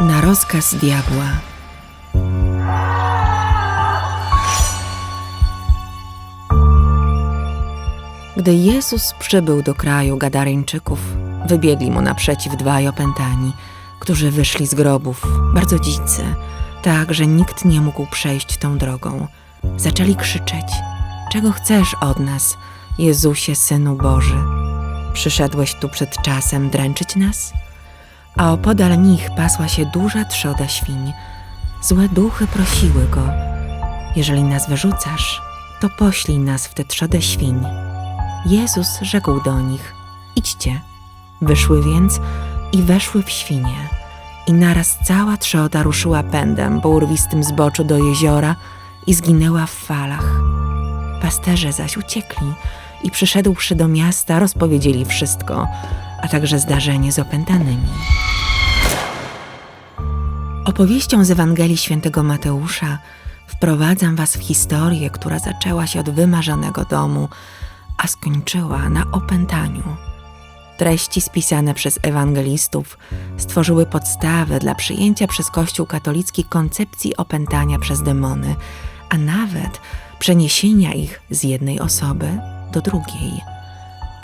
Na rozkaz diabła. Gdy Jezus przybył do kraju Gadareńczyków, wybiegli mu naprzeciw dwaj opętani, którzy wyszli z grobów, bardzo dzicy, tak, że nikt nie mógł przejść tą drogą. Zaczęli krzyczeć: Czego chcesz od nas, Jezusie, synu Boży? Przyszedłeś tu przed czasem dręczyć nas? A opodal nich pasła się duża trzoda świń. Złe duchy prosiły go: Jeżeli nas wyrzucasz, to poślij nas w tę trzodę świń. Jezus rzekł do nich: Idźcie. Wyszły więc i weszły w świnie. I naraz cała trzoda ruszyła pędem po urwistym zboczu do jeziora i zginęła w falach. Pasterze zaś uciekli i przyszedłszy do miasta, rozpowiedzieli wszystko, a także zdarzenie z opętanymi. Opowieścią z Ewangelii Świętego Mateusza wprowadzam Was w historię, która zaczęła się od wymarzonego domu, a skończyła na opętaniu. Treści spisane przez ewangelistów stworzyły podstawę dla przyjęcia przez Kościół katolicki koncepcji opętania przez demony, a nawet przeniesienia ich z jednej osoby do drugiej.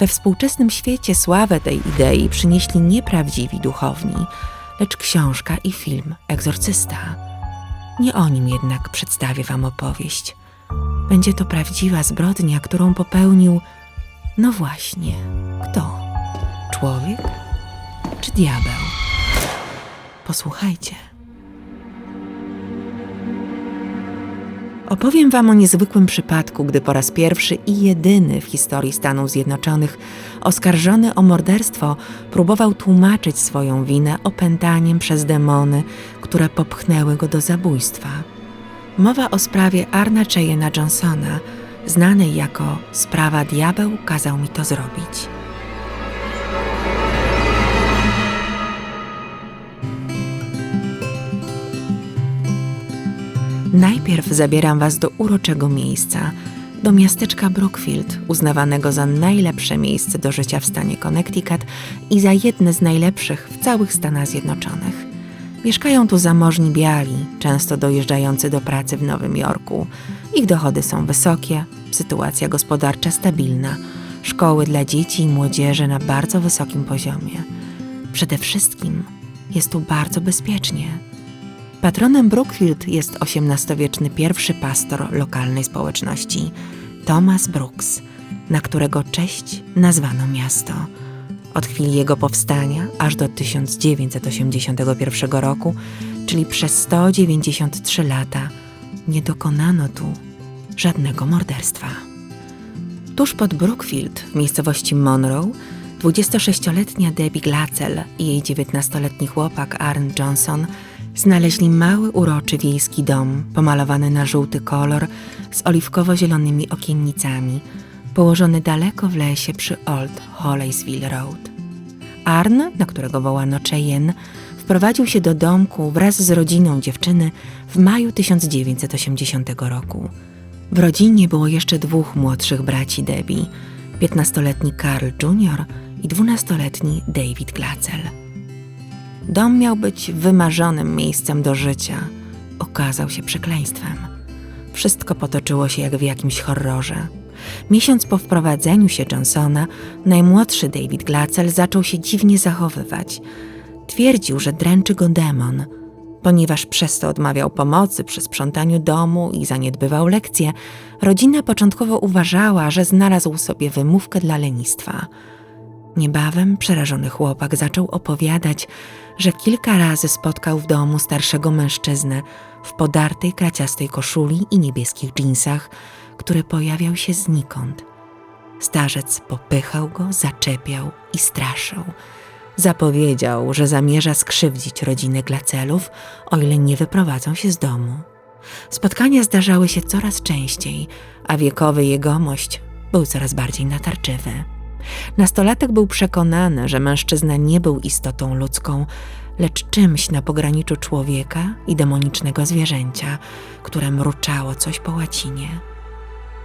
We współczesnym świecie sławę tej idei przynieśli nie prawdziwi duchowni, lecz książka i film Egzorcysta. Nie o nim jednak przedstawię Wam opowieść. Będzie to prawdziwa zbrodnia, którą popełnił, no właśnie, kto? Człowiek czy diabeł? Posłuchajcie. Opowiem Wam o niezwykłym przypadku, gdy po raz pierwszy i jedyny w historii Stanów Zjednoczonych oskarżony o morderstwo próbował tłumaczyć swoją winę opętaniem przez demony, które popchnęły go do zabójstwa. Mowa o sprawie Arna Cheyena Johnsona, znanej jako sprawa Diabeł kazał mi to zrobić. Najpierw zabieram Was do uroczego miejsca, do miasteczka Brookfield, uznawanego za najlepsze miejsce do życia w stanie Connecticut i za jedne z najlepszych w całych Stanach Zjednoczonych. Mieszkają tu zamożni biali, często dojeżdżający do pracy w Nowym Jorku. Ich dochody są wysokie, sytuacja gospodarcza stabilna, szkoły dla dzieci i młodzieży na bardzo wysokim poziomie. Przede wszystkim jest tu bardzo bezpiecznie. Patronem Brookfield jest XVIII-wieczny pierwszy pastor lokalnej społeczności, Thomas Brooks, na którego cześć nazwano miasto. Od chwili jego powstania aż do 1981 roku, czyli przez 193 lata, nie dokonano tu żadnego morderstwa. Tuż pod Brookfield, w miejscowości Monroe, 26-letnia Debbie Glacel i jej 19-letni chłopak Arn Johnson znaleźli mały, uroczy wiejski dom, pomalowany na żółty kolor z oliwkowo-zielonymi okiennicami, położony daleko w lesie przy Old Holleysville Road. Arn, na którego wołano Cheyenne, wprowadził się do domku wraz z rodziną dziewczyny w maju 1980 roku. W rodzinie było jeszcze dwóch młodszych braci Debbie, 15-letni Carl Jr. i 12-letni David Glacel. Dom miał być wymarzonym miejscem do życia. Okazał się przekleństwem. Wszystko potoczyło się jak w jakimś horrorze. Miesiąc po wprowadzeniu się Johnsona, najmłodszy David Glacel zaczął się dziwnie zachowywać. Twierdził, że dręczy go demon. Ponieważ przez to odmawiał pomocy przy sprzątaniu domu i zaniedbywał lekcje, rodzina początkowo uważała, że znalazł sobie wymówkę dla lenistwa. Niebawem przerażony chłopak zaczął opowiadać, że kilka razy spotkał w domu starszego mężczyznę w podartej kraciastej koszuli i niebieskich dżinsach, który pojawiał się znikąd. Starzec popychał go, zaczepiał i straszył. Zapowiedział, że zamierza skrzywdzić rodzinę Glacelów, o ile nie wyprowadzą się z domu. Spotkania zdarzały się coraz częściej, a wiekowy jegomość był coraz bardziej natarczywy. Nastolatek był przekonany, że mężczyzna nie był istotą ludzką, lecz czymś na pograniczu człowieka i demonicznego zwierzęcia, które mruczało coś po łacinie.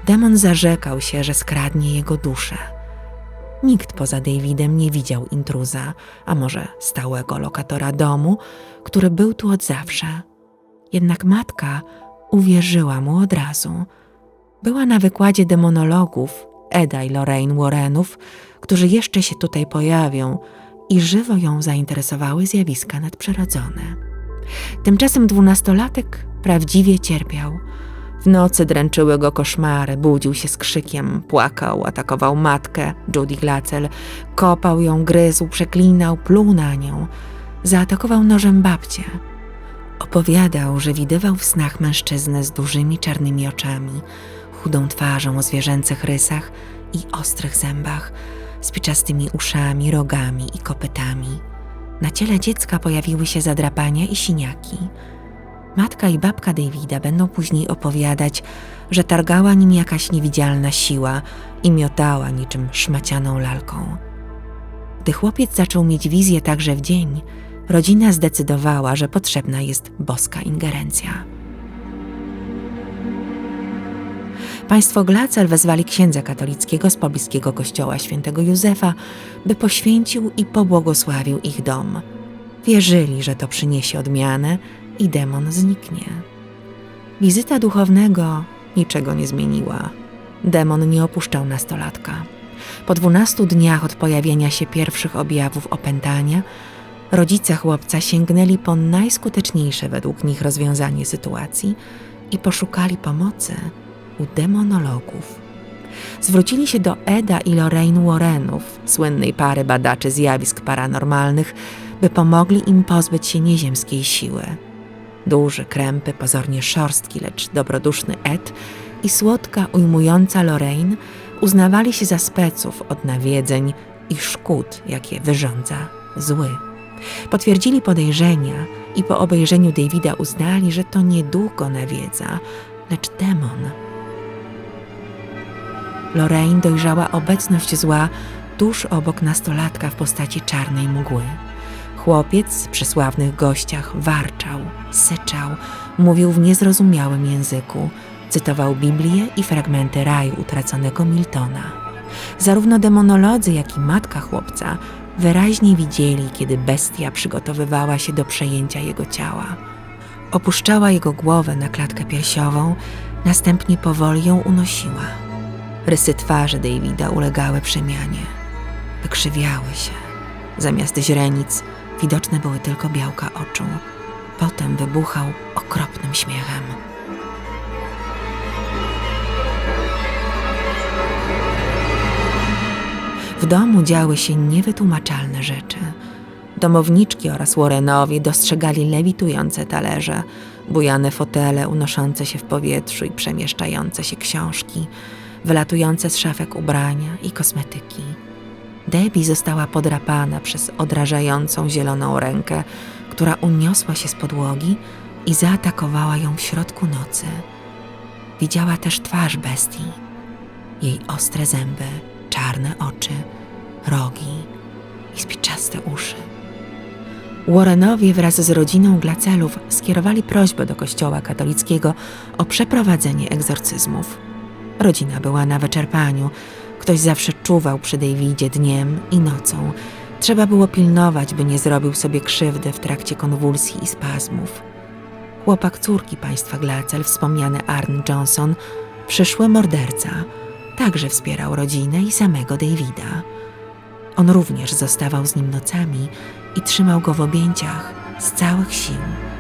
Demon zarzekał się, że skradnie jego duszę. Nikt poza Davidem nie widział intruza, a może stałego lokatora domu, który był tu od zawsze. Jednak matka uwierzyła mu od razu. Była na wykładzie demonologów Eda i Lorraine Warrenów, którzy jeszcze się tutaj pojawią i żywo ją zainteresowały zjawiska nadprzyrodzone. Tymczasem dwunastolatek prawdziwie cierpiał. W nocy dręczyły go koszmary, budził się z krzykiem, płakał, atakował matkę, Judy Glacel, kopał ją, gryzł, przeklinał, pluł na nią. Zaatakował nożem babcię. Opowiadał, że widywał w snach mężczyznę z dużymi czarnymi oczami, chudą twarzą o zwierzęcych rysach i ostrych zębach, z piczastymi uszami, rogami i kopytami. Na ciele dziecka pojawiły się zadrapania i siniaki. Matka i babka Davida będą później opowiadać, że targała nim jakaś niewidzialna siła i miotała niczym szmacianą lalką. Gdy chłopiec zaczął mieć wizję także w dzień, rodzina zdecydowała, że potrzebna jest boska ingerencja. Państwo Glacel wezwali księdza katolickiego z pobliskiego kościoła świętego Józefa, by poświęcił i pobłogosławił ich dom. Wierzyli, że to przyniesie odmianę i demon zniknie. Wizyta duchownego niczego nie zmieniła. Demon nie opuszczał nastolatka. Po dwunastu dniach od pojawienia się pierwszych objawów opętania, rodzice chłopca sięgnęli po najskuteczniejsze według nich rozwiązanie sytuacji i poszukali pomocy u demonologów. Zwrócili się do Eda i Lorraine Warrenów, słynnej pary badaczy zjawisk paranormalnych, by pomogli im pozbyć się nieziemskiej siły. Duży, krępy, pozornie szorstki, lecz dobroduszny Ed i słodka, ujmująca Lorraine uznawali się za speców od nawiedzeń i szkód, jakie wyrządza zły. Potwierdzili podejrzenia i po obejrzeniu Davida uznali, że to nie duch go nawiedza, lecz demon. Lorraine dojrzała obecność zła tuż obok nastolatka w postaci czarnej mgły. Chłopiec przy sławnych gościach warczał, syczał, mówił w niezrozumiałym języku, cytował Biblię i fragmenty raju utraconego Miltona. Zarówno demonolodzy, jak i matka chłopca wyraźnie widzieli, kiedy bestia przygotowywała się do przejęcia jego ciała. Opuszczała jego głowę na klatkę piersiową, następnie powoli ją unosiła. Rysy twarzy Davida ulegały przemianie. Wykrzywiały się. Zamiast źrenic widoczne były tylko białka oczu. Potem wybuchał okropnym śmiechem. W domu działy się niewytłumaczalne rzeczy. Domowniczki oraz Warrenowie dostrzegali lewitujące talerze, bujane fotele unoszące się w powietrzu i przemieszczające się książki, wylatujące z szafek ubrania i kosmetyki. Debbie została podrapana przez odrażającą zieloną rękę, która uniosła się z podłogi i zaatakowała ją w środku nocy. Widziała też twarz bestii, jej ostre zęby, czarne oczy, rogi i spiczaste uszy. Warrenowie wraz z rodziną Glacelów skierowali prośbę do kościoła katolickiego o przeprowadzenie egzorcyzmów. Rodzina była na wyczerpaniu. Ktoś zawsze czuwał przy Davidzie dniem i nocą. Trzeba było pilnować, by nie zrobił sobie krzywdy w trakcie konwulsji i spazmów. Chłopak córki państwa Glacel, wspomniany Arn Johnson, przyszły morderca, także wspierał rodzinę i samego Davida. On również zostawał z nim nocami i trzymał go w objęciach z całych sił.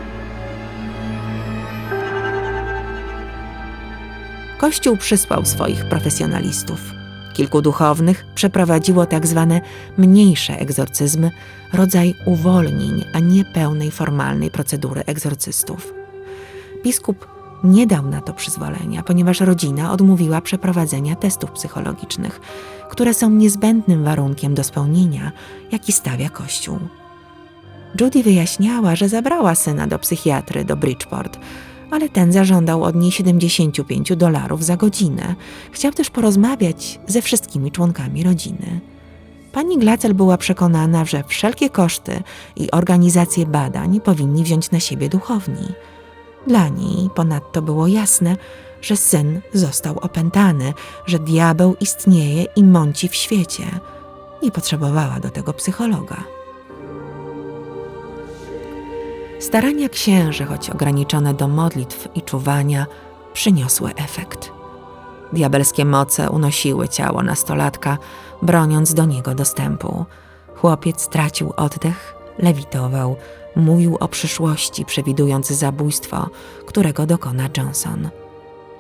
Kościół przysłał swoich profesjonalistów. Kilku duchownych przeprowadziło tak zwane mniejsze egzorcyzmy, rodzaj uwolnień, a nie pełnej formalnej procedury egzorcystów. Biskup nie dał na to przyzwolenia, ponieważ rodzina odmówiła przeprowadzenia testów psychologicznych, które są niezbędnym warunkiem do spełnienia, jaki stawia Kościół. Judy wyjaśniała, że zabrała syna do psychiatry do Bridgeport, ale ten zażądał od niej 75 dolarów za godzinę. Chciał też porozmawiać ze wszystkimi członkami rodziny. Pani Glacel była przekonana, że wszelkie koszty i organizację badań powinni wziąć na siebie duchowni. Dla niej ponadto było jasne, że syn został opętany, że diabeł istnieje i mąci w świecie. Nie potrzebowała do tego psychologa. Starania księży, choć ograniczone do modlitw i czuwania, przyniosły efekt. Diabelskie moce unosiły ciało nastolatka, broniąc do niego dostępu. Chłopiec stracił oddech, lewitował, mówił o przyszłości, przewidując zabójstwo, którego dokona Johnson.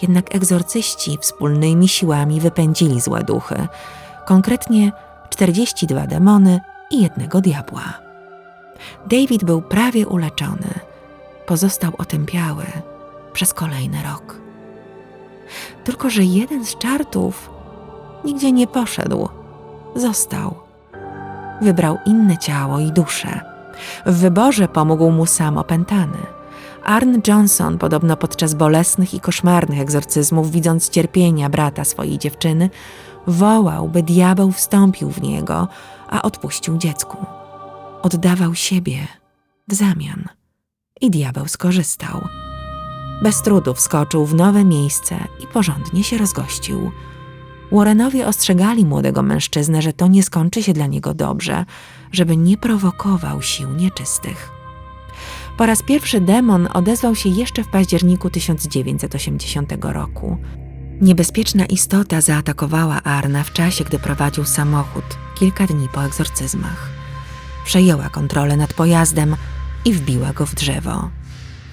Jednak egzorcyści wspólnymi siłami wypędzili złe duchy, konkretnie 42 demony i jednego diabła. David był prawie uleczony. Pozostał otępiały przez kolejny rok. Tylko, że jeden z czartów nigdzie nie poszedł, został. Wybrał inne ciało i duszę. W wyborze pomógł mu sam opętany. Arn Johnson, podobno podczas bolesnych i koszmarnych egzorcyzmów, widząc cierpienia brata swojej dziewczyny, wołał, by diabeł wstąpił w niego, a odpuścił dziecku. Oddawał siebie w zamian. I diabeł skorzystał. Bez trudu wskoczył w nowe miejsce i porządnie się rozgościł. Warrenowie ostrzegali młodego mężczyznę, że to nie skończy się dla niego dobrze, żeby nie prowokował sił nieczystych. Po raz pierwszy demon odezwał się jeszcze w październiku 1980 roku. Niebezpieczna istota zaatakowała Arna w czasie, gdy prowadził samochód kilka dni po egzorcyzmach. Przejęła kontrolę nad pojazdem i wbiła go w drzewo.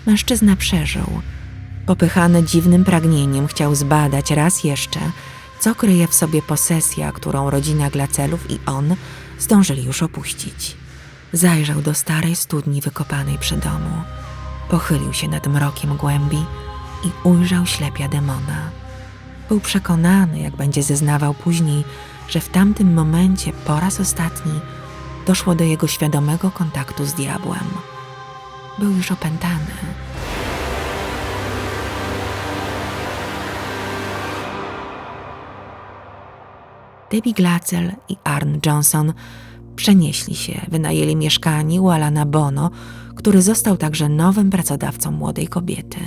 Mężczyzna przeżył. Popychany dziwnym pragnieniem chciał zbadać raz jeszcze, co kryje w sobie posesja, którą rodzina Glacelów i on zdążyli już opuścić. Zajrzał do starej studni wykopanej przy domu. Pochylił się nad mrokiem głębi i ujrzał ślepia demona. Był przekonany, jak będzie zeznawał później, że w tamtym momencie po raz ostatni doszło do jego świadomego kontaktu z diabłem. Był już opętany. Debbie Glacel i Arn Johnson przenieśli się, wynajęli mieszkanie u Alana Bono, który został także nowym pracodawcą młodej kobiety.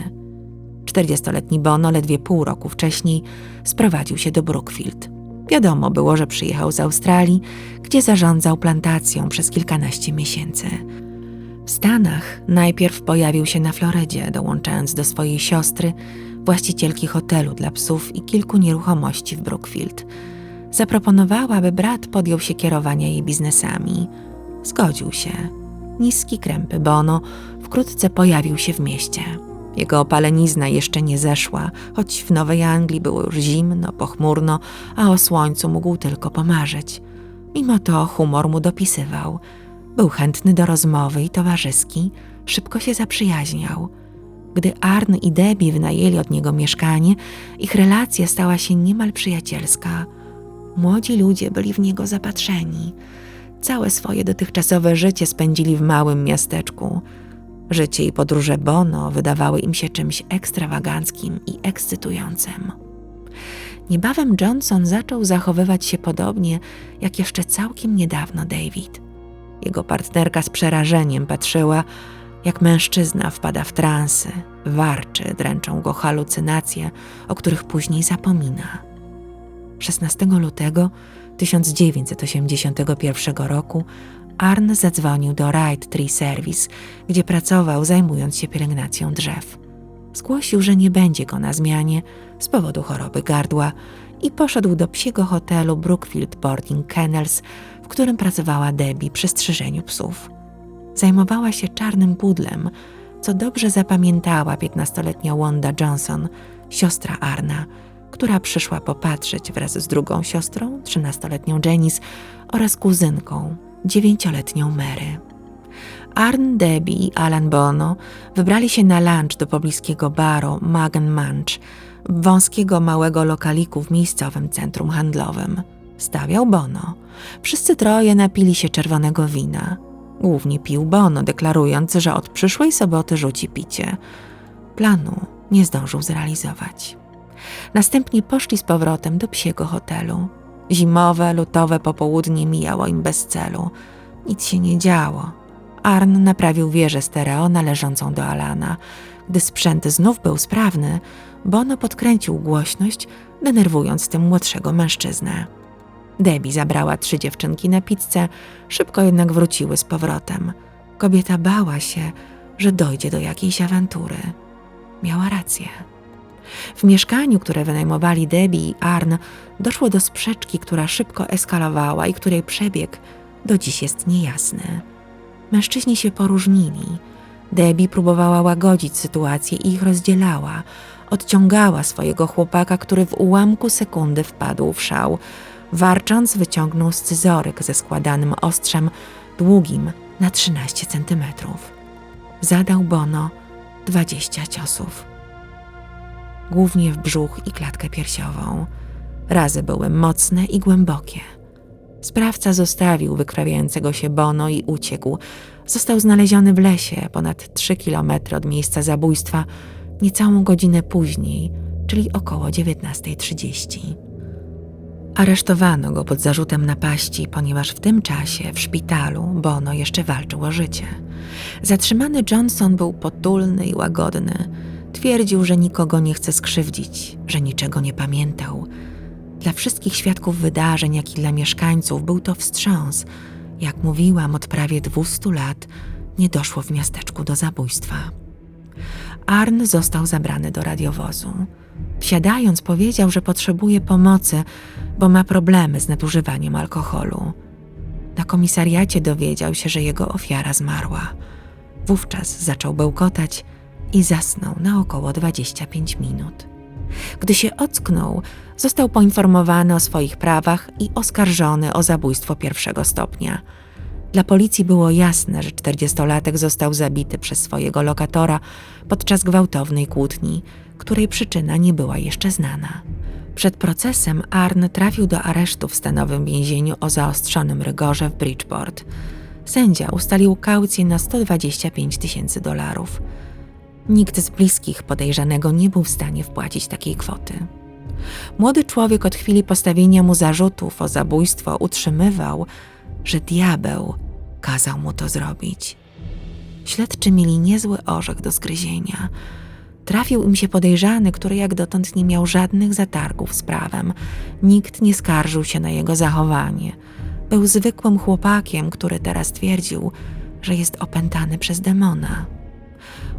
40-letni Bono ledwie pół roku wcześniej sprowadził się do Brookfield. Wiadomo było, że przyjechał z Australii, gdzie zarządzał plantacją przez kilkanaście miesięcy. W Stanach najpierw pojawił się na Florydzie, dołączając do swojej siostry, właścicielki hotelu dla psów i kilku nieruchomości w Brookfield. Zaproponowała, by brat podjął się kierowania jej biznesami. Zgodził się. Niski krępy Bono wkrótce pojawił się w mieście. Jego opalenizna jeszcze nie zeszła, choć w Nowej Anglii było już zimno, pochmurno, a o słońcu mógł tylko pomarzyć. Mimo to humor mu dopisywał. Był chętny do rozmowy i towarzyski, szybko się zaprzyjaźniał. Gdy Arn i Debbie wynajęli od niego mieszkanie, ich relacja stała się niemal przyjacielska. Młodzi ludzie byli w niego zapatrzeni. Całe swoje dotychczasowe życie spędzili w małym miasteczku – Życie i podróże Bono wydawały im się czymś ekstrawaganckim i ekscytującym. Niebawem Johnson zaczął zachowywać się podobnie jak jeszcze całkiem niedawno David. Jego partnerka z przerażeniem patrzyła, jak mężczyzna wpada w transy, warczy, dręczą go halucynacje, o których później zapomina. 16 lutego 1981 roku Arn zadzwonił do Right Tree Service, gdzie pracował zajmując się pielęgnacją drzew. Zgłosił, że nie będzie go na zmianie z powodu choroby gardła i poszedł do psiego hotelu Brookfield Boarding Kennels, w którym pracowała Debbie przy strzyżeniu psów. Zajmowała się czarnym pudlem, co dobrze zapamiętała piętnastoletnia Wanda Johnson, siostra Arna, która przyszła popatrzeć wraz z drugą siostrą, trzynastoletnią Janice oraz kuzynką, dziewięcioletnią Mary. Arn Debbie i Alan Bono wybrali się na lunch do pobliskiego baru Magen Munch, wąskiego małego lokaliku w miejscowym centrum handlowym. Stawiał Bono. Wszyscy troje napili się czerwonego wina. Głównie pił Bono, deklarując, że od przyszłej soboty rzuci picie. Planu nie zdążył zrealizować. Następnie poszli z powrotem do psiego hotelu. Zimowe, lutowe popołudnie mijało im bez celu. Nic się nie działo. Arn naprawił wieżę stereo należącą do Alana. Gdy sprzęt znów był sprawny, Bono podkręcił głośność, denerwując tym młodszego mężczyznę. Debbie zabrała trzy dziewczynki na pizzę, szybko jednak wróciły z powrotem. Kobieta bała się, że dojdzie do jakiejś awantury. Miała rację. W mieszkaniu, które wynajmowali Debbie i Arn, doszło do sprzeczki, która szybko eskalowała i której przebieg do dziś jest niejasny. Mężczyźni się poróżnili. Debbie próbowała łagodzić sytuację i ich rozdzielała. Odciągała swojego chłopaka, który w ułamku sekundy wpadł w szał. Warcząc, wyciągnął scyzoryk ze składanym ostrzem, długim na 13 centymetrów. Zadał Bono 20 ciosów. Głównie w brzuch i klatkę piersiową. Razy były mocne i głębokie. Sprawca zostawił wykrawiającego się Bono i uciekł. Został znaleziony w lesie ponad 3 kilometry od miejsca zabójstwa, niecałą godzinę później, czyli około 19.30. Aresztowano go pod zarzutem napaści, ponieważ w tym czasie w szpitalu Bono jeszcze walczył o życie. Zatrzymany Johnson był potulny i łagodny. Twierdził, że nikogo nie chce skrzywdzić, że niczego nie pamiętał. Dla wszystkich świadków wydarzeń, jak i dla mieszkańców był to wstrząs. Jak mówiłam, od prawie 200 lat nie doszło w miasteczku do zabójstwa. Arn został zabrany do radiowozu. Wsiadając, powiedział, że potrzebuje pomocy, bo ma problemy z nadużywaniem alkoholu. Na komisariacie dowiedział się, że jego ofiara zmarła. Wówczas zaczął bełkotać i zasnął na około 25 minut. Gdy się ocknął, został poinformowany o swoich prawach i oskarżony o zabójstwo pierwszego stopnia. Dla policji było jasne, że czterdziestolatek został zabity przez swojego lokatora podczas gwałtownej kłótni, której przyczyna nie była jeszcze znana. Przed procesem Arn trafił do aresztu w stanowym więzieniu o zaostrzonym rygorze w Bridgeport. Sędzia ustalił kaucję na 125 tysięcy dolarów. Nikt z bliskich podejrzanego nie był w stanie wpłacić takiej kwoty. Młody człowiek od chwili postawienia mu zarzutów o zabójstwo utrzymywał, że diabeł kazał mu to zrobić. Śledczy mieli niezły orzech do zgryzienia. Trafił im się podejrzany, który jak dotąd nie miał żadnych zatargów z prawem. Nikt nie skarżył się na jego zachowanie. Był zwykłym chłopakiem, który teraz twierdził, że jest opętany przez demona.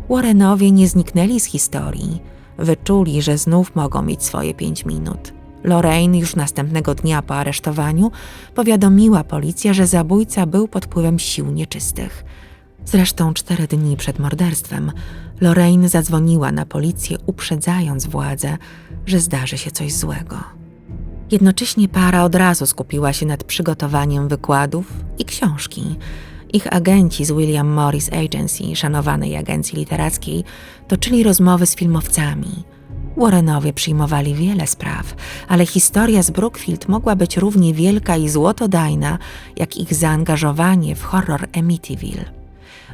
Warrenowie nie zniknęli z historii. Wyczuli, że znów mogą mieć swoje pięć minut. Lorraine już następnego dnia po aresztowaniu powiadomiła policję, że zabójca był pod wpływem sił nieczystych. Zresztą cztery dni przed morderstwem Lorraine zadzwoniła na policję, uprzedzając władzę, że zdarzy się coś złego. Jednocześnie para od razu skupiła się nad przygotowaniem wykładów i książki. Ich agenci z William Morris Agency, szanowanej agencji literackiej, toczyli rozmowy z filmowcami. Warrenowie przyjmowali wiele spraw, ale historia z Brookfield mogła być równie wielka i złotodajna, jak ich zaangażowanie w horror Amityville.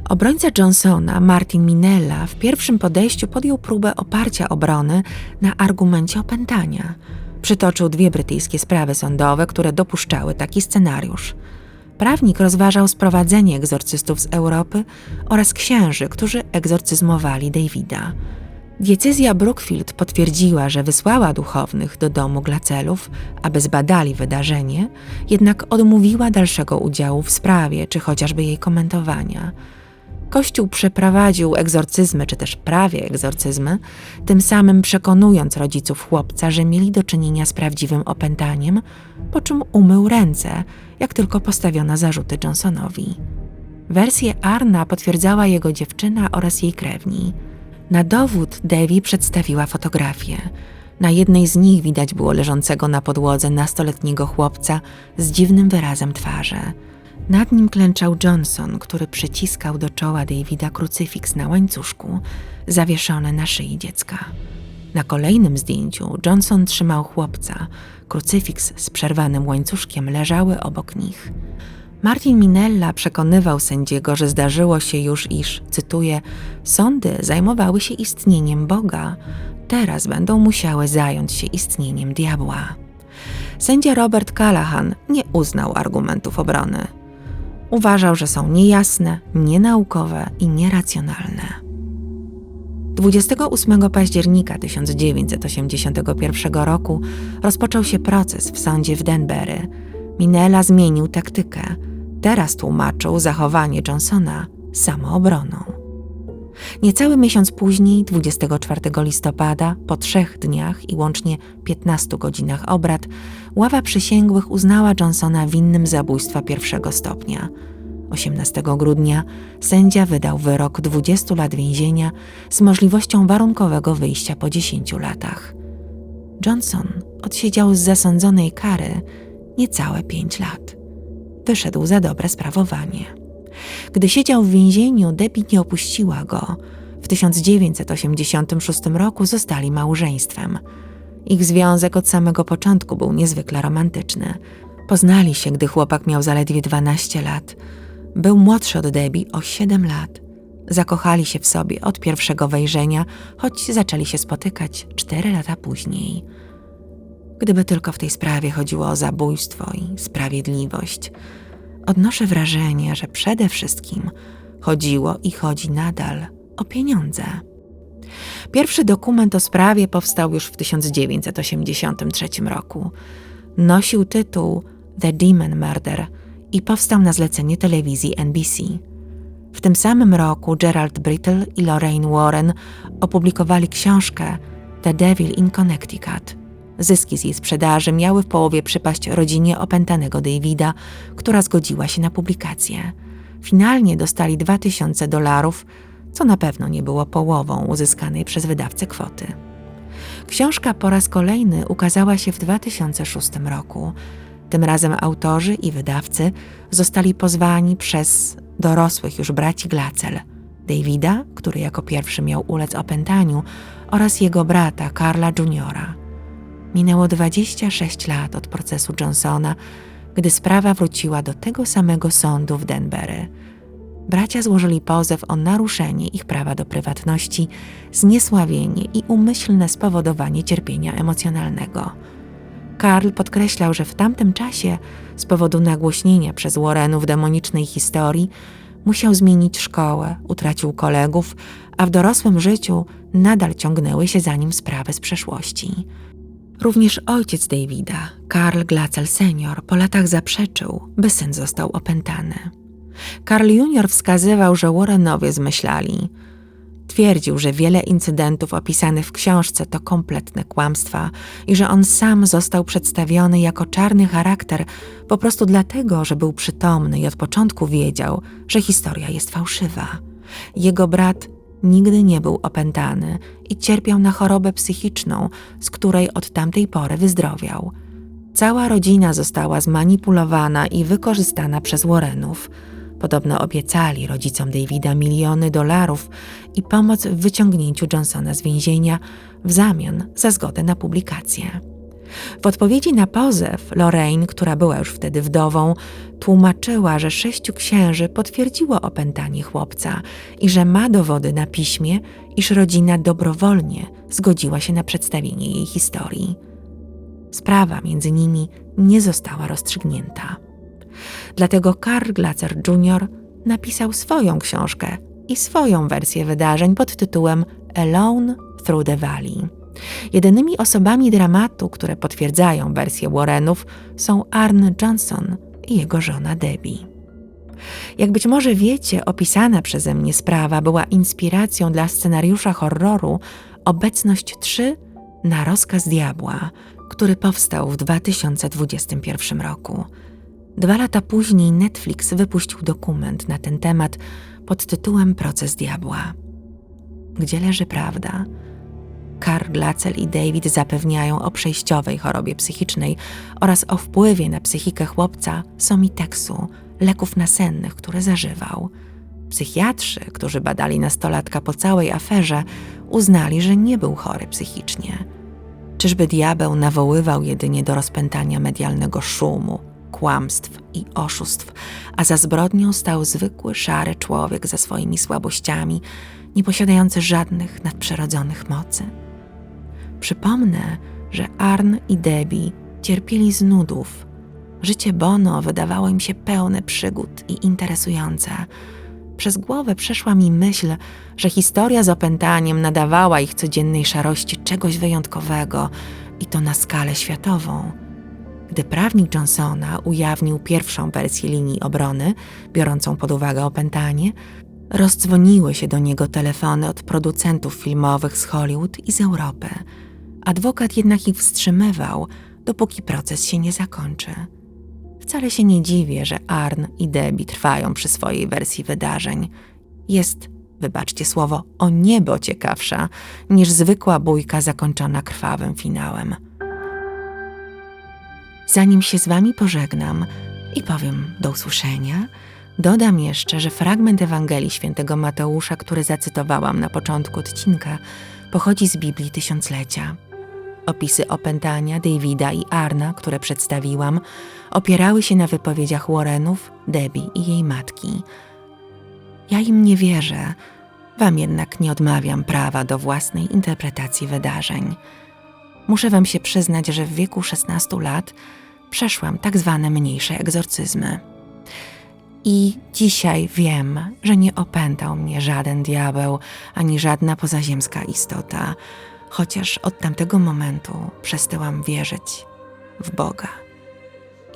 Obrońca Johnsona, Martin Minella, w pierwszym podejściu podjął próbę oparcia obrony na argumencie opętania. Przytoczył dwie brytyjskie sprawy sądowe, które dopuszczały taki scenariusz. Prawnik rozważał sprowadzenie egzorcystów z Europy oraz księży, którzy egzorcyzmowali Davida. Diecezja Brookfield potwierdziła, że wysłała duchownych do domu dla celów, aby zbadali wydarzenie, jednak odmówiła dalszego udziału w sprawie czy chociażby jej komentowania. Kościół przeprowadził egzorcyzmy, czy też prawie egzorcyzmy, tym samym przekonując rodziców chłopca, że mieli do czynienia z prawdziwym opętaniem, po czym umył ręce, jak tylko postawiono zarzuty Johnsonowi. Wersję Arna potwierdzała jego dziewczyna oraz jej krewni. Na dowód Devi przedstawiła fotografię. Na jednej z nich widać było leżącego na podłodze nastoletniego chłopca z dziwnym wyrazem twarzy. Nad nim klęczał Johnson, który przyciskał do czoła Davida krucyfiks na łańcuszku, zawieszony na szyi dziecka. Na kolejnym zdjęciu Johnson trzymał chłopca. Krucyfiks z przerwanym łańcuszkiem leżały obok nich. Martin Minella przekonywał sędziego, że zdarzyło się już, iż, cytuję, sądy zajmowały się istnieniem Boga, teraz będą musiały zająć się istnieniem diabła. Sędzia Robert Callahan nie uznał argumentów obrony. Uważał, że są niejasne, nienaukowe i nieracjonalne. 28 października 1981 roku rozpoczął się proces w sądzie w Denbury. Minella zmienił taktykę. Teraz tłumaczył zachowanie Johnsona samoobroną. Niecały miesiąc później, 24 listopada, po trzech dniach i łącznie 15 godzinach obrad, ława przysięgłych uznała Johnsona winnym zabójstwa pierwszego stopnia. 18 grudnia sędzia wydał wyrok 20 lat więzienia z możliwością warunkowego wyjścia po 10 latach. Johnson odsiedział z zasądzonej kary niecałe 5 lat. Wyszedł za dobre sprawowanie. Gdy siedział w więzieniu, Debbie nie opuściła go. W 1986 roku zostali małżeństwem. Ich związek od samego początku był niezwykle romantyczny. Poznali się, gdy chłopak miał zaledwie 12 lat. Był młodszy od Debbie o 7 lat. Zakochali się w sobie od pierwszego wejrzenia, choć zaczęli się spotykać 4 lata później. Gdyby tylko w tej sprawie chodziło o zabójstwo i sprawiedliwość – odnoszę wrażenie, że przede wszystkim chodziło i chodzi nadal o pieniądze. Pierwszy dokument o sprawie powstał już w 1983 roku. Nosił tytuł The Demon Murder i powstał na zlecenie telewizji NBC. W tym samym roku Gerald Brittle i Lorraine Warren opublikowali książkę The Devil in Connecticut – Zyski z jej sprzedaży miały w połowie przypaść rodzinie opętanego Davida, która zgodziła się na publikację. Finalnie dostali 2000 dolarów, co na pewno nie było połową uzyskanej przez wydawcę kwoty. Książka po raz kolejny ukazała się w 2006 roku. Tym razem autorzy i wydawcy zostali pozwani przez dorosłych już braci Glacel, Davida, który jako pierwszy miał ulec opętaniu, oraz jego brata Karla Juniora. Minęło 26 lat od procesu Johnsona, gdy sprawa wróciła do tego samego sądu w Denbury. Bracia złożyli pozew o naruszenie ich prawa do prywatności, zniesławienie i umyślne spowodowanie cierpienia emocjonalnego. Karl podkreślał, że w tamtym czasie, z powodu nagłośnienia przez Warrenów demonicznej historii, musiał zmienić szkołę, utracił kolegów, a w dorosłym życiu nadal ciągnęły się za nim sprawy z przeszłości. Również ojciec Davida, Karl Glacel senior, po latach zaprzeczył, by syn został opętany. Karl junior wskazywał, że Warrenowie zmyślali. Twierdził, że wiele incydentów opisanych w książce to kompletne kłamstwa i że on sam został przedstawiony jako czarny charakter po prostu dlatego, że był przytomny i od początku wiedział, że historia jest fałszywa. Jego brat nigdy nie był opętany i cierpiał na chorobę psychiczną, z której od tamtej pory wyzdrowiał. Cała rodzina została zmanipulowana i wykorzystana przez Warrenów. Podobno obiecali rodzicom Davida miliony dolarów i pomoc w wyciągnięciu Johnsona z więzienia w zamian za zgodę na publikację. W odpowiedzi na pozew, Lorraine, która była już wtedy wdową, tłumaczyła, że sześciu księży potwierdziło opętanie chłopca i że ma dowody na piśmie, iż rodzina dobrowolnie zgodziła się na przedstawienie jej historii. Sprawa między nimi nie została rozstrzygnięta. Dlatego Karl Glacer Jr. napisał swoją książkę i swoją wersję wydarzeń pod tytułem Alone Through the Valley. Jedynymi osobami dramatu, które potwierdzają wersję Warrenów, są Arn Johnson i jego żona Debbie. Jak być może wiecie, opisana przeze mnie sprawa była inspiracją dla scenariusza horroru Obecność 3 na rozkaz diabła, który powstał w 2021 roku. Dwa lata później Netflix wypuścił dokument na ten temat pod tytułem Proces diabła. Gdzie leży prawda? Karl Glacel i David zapewniają o przejściowej chorobie psychicznej oraz o wpływie na psychikę chłopca somiteksu, leków nasennych, które zażywał. Psychiatrzy, którzy badali nastolatka po całej aferze, uznali, że nie był chory psychicznie. Czyżby diabeł nawoływał jedynie do rozpętania medialnego szumu, kłamstw i oszustw, a za zbrodnią stał zwykły, szary człowiek ze swoimi słabościami, nie posiadający żadnych nadprzyrodzonych mocy? Przypomnę, że Arn i Debbie cierpieli z nudów. Życie Bono wydawało im się pełne przygód i interesujące. Przez głowę przeszła mi myśl, że historia z opętaniem nadawała ich codziennej szarości czegoś wyjątkowego i to na skalę światową. Gdy prawnik Johnsona ujawnił pierwszą wersję linii obrony, biorącą pod uwagę opętanie, rozdzwoniły się do niego telefony od producentów filmowych z Hollywood i z Europy. Adwokat jednak ich wstrzymywał, dopóki proces się nie zakończy. Wcale się nie dziwię, że Arn i Debbie trwają przy swojej wersji wydarzeń. Jest, wybaczcie słowo, o niebo ciekawsza niż zwykła bójka zakończona krwawym finałem. Zanim się z wami pożegnam i powiem do usłyszenia, dodam jeszcze, że fragment Ewangelii świętego Mateusza, który zacytowałam na początku odcinka, pochodzi z Biblii Tysiąclecia. Opisy opętania Davida i Arna, które przedstawiłam, opierały się na wypowiedziach Warrenów, Debbie i jej matki. Ja im nie wierzę, wam jednak nie odmawiam prawa do własnej interpretacji wydarzeń. Muszę wam się przyznać, że w wieku 16 lat przeszłam tak zwane mniejsze egzorcyzmy. I dzisiaj wiem, że nie opętał mnie żaden diabeł ani żadna pozaziemska istota, chociaż od tamtego momentu przestałam wierzyć w Boga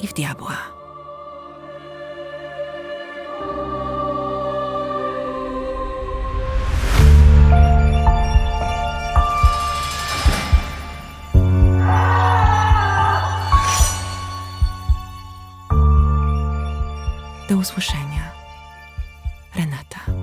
i w diabła. Usłyszenia. Renata.